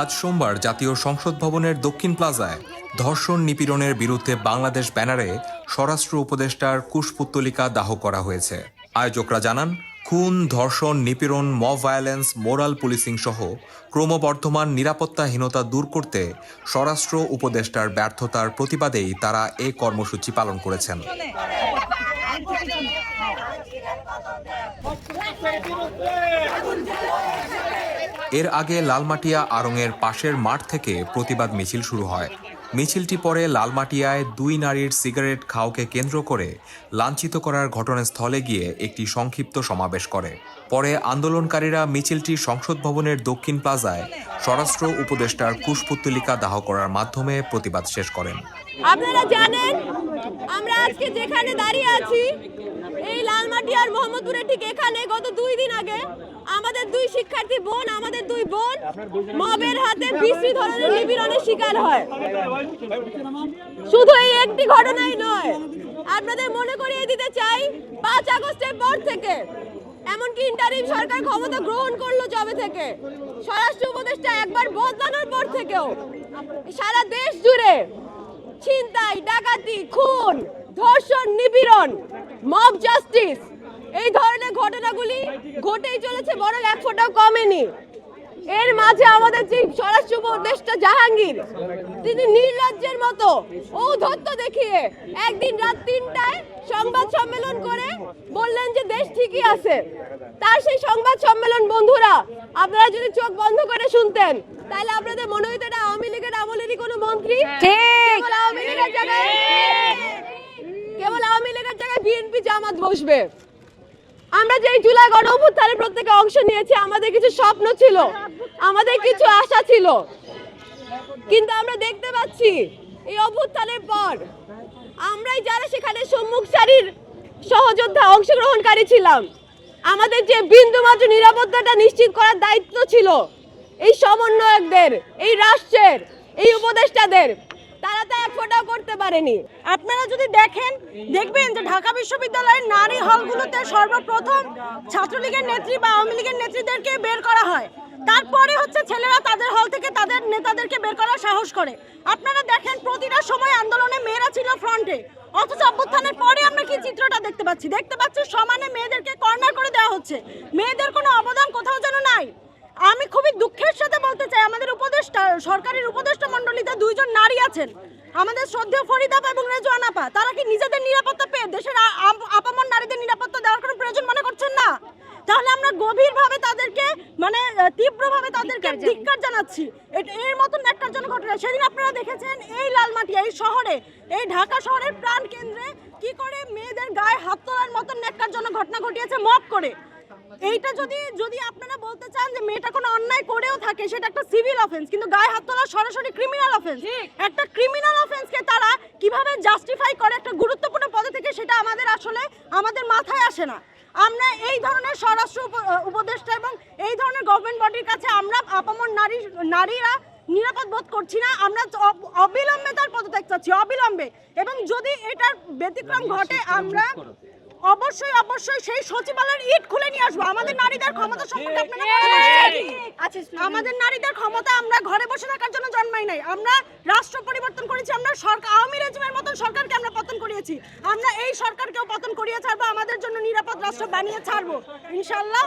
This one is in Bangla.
আজ সোমবার জাতীয় সংসদ ভবনের দক্ষিণ প্লাজায় ধর্ষণ নিপীড়নের বিরুদ্ধে বাংলাদেশ ব্যানারে স্বরাষ্ট্র উপদেষ্টার কুশপুত্তলিকা দাহ করা হয়েছে। আয়োজকরা জানান, খুন, ধর্ষণ, নিপীড়ন, মব ভায়োলেন্স, মোরাল পুলিশিং সহ ক্রমবর্ধমান নিরাপত্তাহীনতা দূর করতে স্বরাষ্ট্র উপদেষ্টার ব্যর্থতার প্রতিবাদেই তারা এ কর্মসূচি পালন করেছেন। এর আগে লালমাটিয়া আড়ংয়ের পাশের মাঠ থেকে প্রতিবাদ মিছিল শুরু হয়। মিছিলটি পরে লালমাটিয়ায় দুই নারীর সিগারেট খাওকে কেন্দ্র করে লাঞ্ছিত করার ঘটনাস্থলে গিয়ে একটি সংক্ষিপ্ত সমাবেশ করে। পরে আন্দোলনকারীরা মিছিলটি সংসদ ভবনের দক্ষিণ প্লাজায় স্বরাষ্ট্র উপদেষ্টার কুশপুত্তলিকা দাহ করার মাধ্যমে প্রতিবাদ শেষ করেন। আপনারা জানেন, আমরা আজকে যেখানে দাঁড়িয়ে আছি, এই লালমাটিয়ার মোহাম্মদপুরের ঠিক এখানে গত দুই দুই শিক্ষার্থী বোন আমাদের দুই বোন মবের হাতে বিশ্রী ধরনের নিপীড়নের শিকার হয়। শুধু এই একটি ঘটনাই নয় আপনাদের মনে করিয়ে দিতে চাই পাঁচ আগস্টের পর থেকে এমনকি ইন্টারিম সরকার ক্ষমতা গ্রহণ করল জবে থেকে স্বরাষ্ট্র উপদেষ্টা একবার বদলানোর পর থেকেও সারা দেশ জুড়ে ছিনতাই ডাকাতি খুন ধর্ষণ নিপীড়ন মব জাস্টিস এই ধরনের ঘটনাগুলি ঘটেই চলেছে বরং এক ফোঁটাও কমেনি। এর মাঝে আমাদের যে স্বরাষ্ট্র উপদেষ্টা জাহাঙ্গীর তিনি নির্লজ্জের মতো ঔদ্ধত্য দেখিয়ে একদিন রাত তিনটায় সংবাদ সম্মেলন করে বললেন যে দেশ ঠিকই আছে। তার সেই সংবাদ সম্মেলন বন্ধুরা আপনারা যদি চোখ বন্ধ করে শুনতেন তাহলে আপনাদের মনে হইতো এটা আওয়ামী লীগের আমলেরই কোনো মন্ত্রী। কেবল আওয়ামী লীগের জায়গায় কেবল আওয়ামী লীগের জায়গায় বিএনপি জামাত বসবে। আমরা যেই জুলাই গণ অভ্যুত্থানে প্রত্যেকে অংশ নিয়েছি, আমাদের কিছু স্বপ্ন ছিল, আমাদের কিছু আশা ছিল। কিন্তু আমরা দেখতে পাচ্ছি, এই অভ্যুত্থানের পর আমরাই যারা সেখানে সম্মুখ সারির সহযোদ্ধা অংশগ্রহণকারী ছিলাম, আমাদের যে বিন্দুমাত্র নিরাপত্তাটা নিশ্চিত করার দায়িত্ব ছিল, এই সমন্বয়কদের, এই রাষ্ট্রের, এই উপদেষ্টাদের তারা তা এক ফোঁটাও করতে পারেনি। আপনারা যদি দেখেন, দেখবেন যে ঢাকা বিশ্ববিদ্যালয়ের নারী হলগুলোতে সর্বপ্রথম ছাত্রলীগের নেত্রী বা আওয়ামী লীগের নেত্রীদেরকে বের করা হয়। তারপরে হচ্ছে ছেলেরা তাদের হল থেকে তাদের নেতাদেরকে বের করার সাহস করে। আপনারা দেখেন, প্রতিটা সময় আন্দোলনে মেয়েরা ছিল ফ্রন্টে। অথচ অভ্যুত্থানের পরে আমরা কি চিত্রটা দেখতে পাচ্ছি? দেখতে পাচ্ছি সমানে মেয়েদেরকে কর্নার করে দেওয়া হচ্ছে। মেয়েদের কোনো অবদান কোথাও যেন নাই। আমি খুবই দুঃখের সাথে বলতে চাই আমাদের উপদেষ্টা সরকারের উপদেষ্টা মণ্ডলীতে দুইজন নারী আছেন। আমাদের শ্রদ্ধেয় ফরিদাপ এবং রেজওয়ান আপা তারা কি নিজেদের নিরাপত্তা পেয়ে দেশের আ- আপ- আপামর নারীদের নিরাপত্তা দেওয়ার কোনো প্রয়োজন মনে করছেন না? তাহলে আমরা গভীরভাবে তাদেরকে মানে তীব্রভাবে তাদেরকে ধিক্কার জানাচ্ছি। এট- এর মতন একটার জন্য ঘটনা সেদিন আপনারা দেখেছেন এই লালমাটি এই শহরে এই ঢাকা শহরের প্রাণ কেন্দ্রে কি করে মেয়েদের গায়ে হাত তোলার মতন নেককার জন্য ঘটনা ঘটিয়েছে মপ করে। এইটা যদি যদি আপনারা বলতে চান যে মেয়েটা কোনো অন্যায় করেও থাকে সেটা একটা সিভিল অফেন্স কিন্তু গায়ে হাত তোলা সরাসরি ক্রিমিনাল অফেন্স একটা ক্রিমিনাল অফেন্সকে তারা কীভাবে জাস্টিফাই করে একটা গুরুত্বপূর্ণ পদে থেকে সেটা আমাদের আসলে আমাদের মাথায় আসে না। আমরা এই ধরনের স্বরাষ্ট্র উপদেষ্টা এবং এই ধরনের গভর্নমেন্ট বডির কাছে আমরা আপামর নারী নারীরা নিরাপদ বোধ করছি না আমরা অবিলম্বে তার পদত্যাগ চাচ্ছি অবিলম্বে। এবং যদি এটার ব্যতিক্রম ঘটে আমরা অবশ্যই অবশ্যই সেই সচিবালয়ের ইট খুলে নিয়ে আসব। আমাদের নারীদের ক্ষমতা সম্পর্কে আপনারা মনে করেছেন? আমাদের নারীদের ক্ষমতা আমরা ঘরে বসে থাকার জন্য জন্মাই নাই। আমরা রাষ্ট্র পরিবর্তন করেছি আমরা সরকার আওয়ামী রেজিমের মতন সরকারকে আমরা পতন করিয়েছি। আমরা এই সরকারকেও পতন করিয়ে ছাড়বো আমাদের জন্য নিরাপদ রাষ্ট্র বানিয়ে ছাড়বো। ইনশাল্লাহ